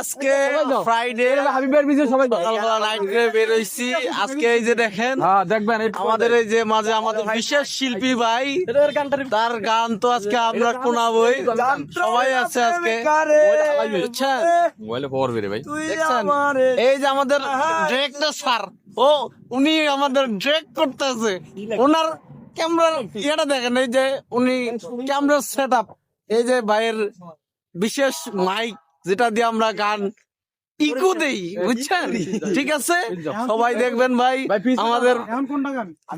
আজকে সবাই ফ্রাইডে হাবিবের বিজয় সবাই সকালবেলা নাইট বের হইছি আজকে এই যে দেখেন হ্যাঁ দেখবেন আমাদের এই যে মাঝে আমাদের বিশেষ শিল্পী ভাই তার গান তো আজকে আমরা শোনাবই। সবাই আছে আজকে। বুঝছেন? মোবাইলে পড়বে রে ভাই। দেখছেন? এই যে আমাদের ডিরেক্টর স্যার। ও উনি আমাদের ডিরেক্ট করতেছে। ওনার ক্যামেরা এটা দেখেন এই যে উনি ক্যামেরা সেট আপ এই যে ভাইয়ের বিশেষ মাইক যেটা দিয়ে আমরা গান ইকো দেই বুঝছেন? ঠিক আছে? সবাই দেখবেন ভাই আমাদের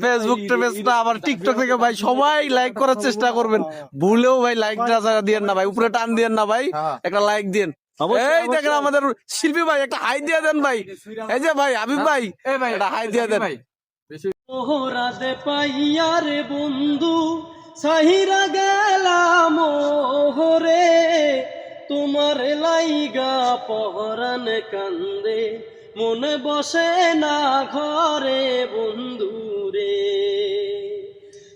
ফেসবুক পেজটা আবার টিকটক থেকে ভাই সবাই লাইক করার চেষ্টা করবেন। ভুলেও ভাই লাইকটা দিয়েন না ভাই উপরে টান দিয়েন না ভাই একটা লাইক দিন এই দেখেন আমাদের শিল্পী ভাই একটা হাই দিয়ে দেন ভাই। এই যে ভাই হাবিব ভাই একটা হাই দিয়ে দেন। ভাই। অপরাধে পাইয়ারে বন্ধু সাহিরা গেলাম পহরান কান্দে মনে বসে না ঘরে বন্ধু রে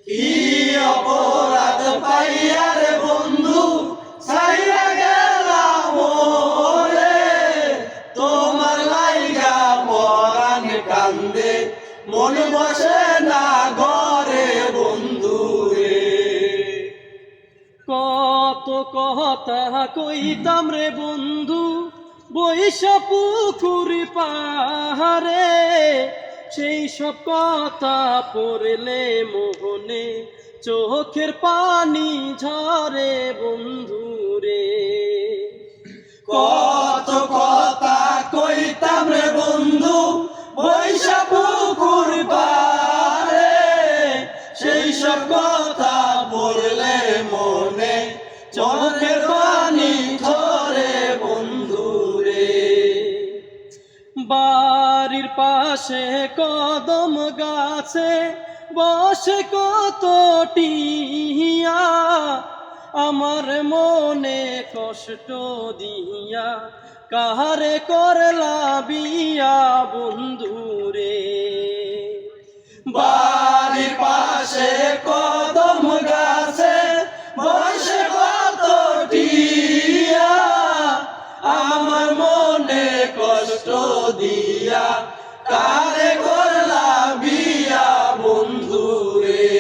কি অপরাধ পাইয়ারে বন্ধু সাহিরা গেলাম ওরে। তোমার লাইগা কান্দে মন বসে না ঘরে বন্ধু রে কত কথা কইতাম রে বন্ধু বৈশ পুকুর পাহাড়ে, সেই সব কথা পড়লে মোহনে, চোখের পানি ঝরে বন্ধুরে। কত কথা কইতাম বাড়ির পাশে কদম গাছে বসে কত টিয়া আমার মনে কষ্ট দিয়া কাহারে করলা বিয়া বন্ধু রে বাড়ির পাশে কদম মনে কষ্ট দিয়া কারে করলা বিয়া বন্ধু রে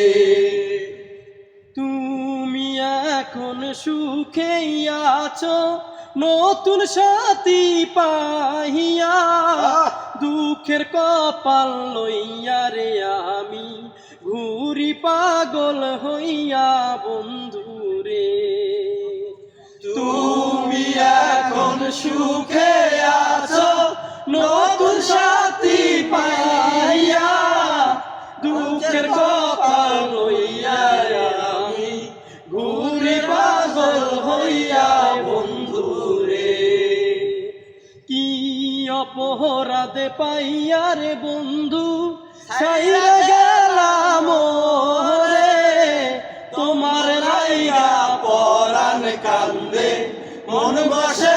তুমি এখন সুখেই আছো নতুন সাথী পাহিয়া। দুঃখের কপাল লইয়া রে আমি ঘুরি পাগল হইয়া বন্ধু রে তুমি এখন সুখে আছো, নতুন সাথী পাইয়া দুঃখের কপাল লইয়া আমি ঘুরে পাগল হইয়া বন্ধু রে। কি অপরাধে পাইয়া রে বন্ধু সাইরা মন বসে